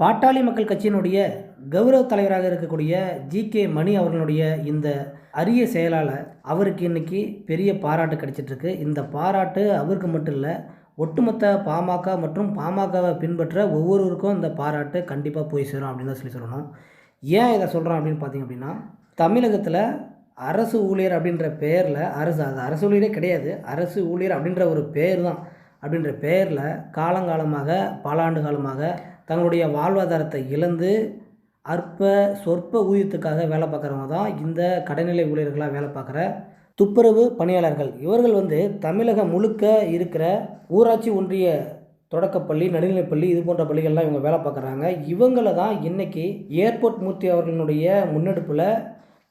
பாட்டாளி மக்கள் கட்சியினுடைய கௌரவ தலைவராக இருக்கக்கூடிய ஜி கே மணி அவர்களுடைய இந்த அரிய செயலால் அவருக்கு இன்னைக்கு பெரிய பாராட்டு கிடைச்சிட்ருக்கு. இந்த பாராட்டு அவருக்கு மட்டும் இல்லை ஒட்டுமொத்த பாமக மற்றும் பாமகவை பின்பற்ற ஒவ்வொருவருக்கும் இந்த பாராட்டு கண்டிப்பாக போய் சேரும் அப்படின்னு தான் சொல்லி சொல்லணும். ஏன் இதை சொல்கிறோம் அப்படின்னு பார்த்தீங்க அப்படின்னா தமிழகத்தில் அரசு ஊழியர் அப்படின்ற பெயரில் அரசு அது அரசு ஊழியரே கிடையாது அரசு ஊழியர் அப்படின்ற ஒரு பேர் தான் அப்படின்ற பெயரில் காலங்காலமாக பல ஆண்டு காலமாக தங்களுடைய வாழ்வாதாரத்தை இழந்து அற்ப சொற்ப ஊதியத்துக்காக வேலை பார்க்குறவங்க தான் இந்த கடைநிலை ஊழியர்களாக வேலை பார்க்குற துப்புரவு பணியாளர்கள். இவர்கள் வந்து தமிழகம் முழுக்க இருக்கிற ஊராட்சி ஒன்றிய தொடக்கப்பள்ளி நடுநிலைப்பள்ளி இது போன்ற பள்ளிகள்லாம் இவங்க வேலை பார்க்குறாங்க. இவங்களை தான் இன்றைக்கி ஏர்போர்ட் மூர்த்தி அவர்களுடைய முன்னெடுப்பில்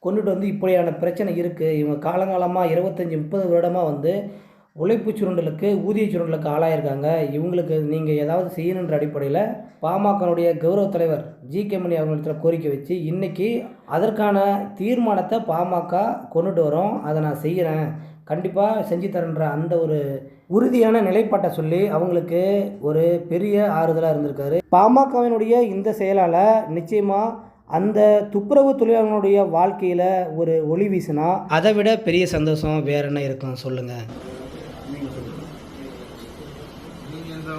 கொண்டுட்டு வந்து இப்படியான பிரச்சனை இருக்குது இவங்க காலங்காலமாக இருபத்தஞ்சி முப்பது வருடமாக வந்து உழைப்பு சுருண்டலுக்கு ஊதிய சுருண்டலுக்கு ஆளாயிருக்காங்க. இவங்களுக்கு நீங்கள் ஏதாவது செய்யணுன்ற அடிப்படையில் பாமகனுடைய கௌரவ தலைவர் ஜி. கே. மணி அவர்களிடத்தில் கோரிக்கை வச்சு இன்றைக்கி அதற்கான தீர்மானத்தை பாமக கொண்டுட்டு வரோம். அதை நான் செய்கிறேன் கண்டிப்பாக செஞ்சு தரேன்ற அந்த ஒரு உறுதியான நிலைப்பாட்டை சொல்லி அவங்களுக்கு ஒரு பெரிய ஆறுதலாக இருந்திருக்காரு. பாமகவினுடைய இந்த செயலால் நிச்சயமாக அந்த துப்புரவு தொழிலாளர்களுடைய வாழ்க்கையில் ஒரு ஒளி வீசினா அதை விட பெரிய சந்தோஷம் வேற என்ன இருக்கும் சொல்லுங்கள்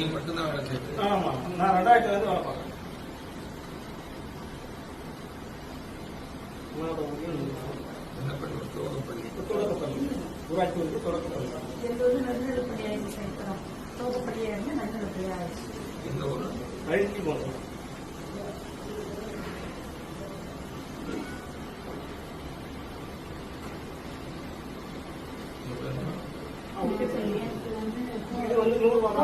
நீ மட்டும்தான் வேலை செய்யுது ஆமா நான் ரெண்டாயிரத்துல இருந்து வேலை பார்க்கறேன். ஊராட்சி வந்து தொடக்கப்பள்ளி இந்த ஒரு போனோம். இது வந்து நூறு ரூபாய்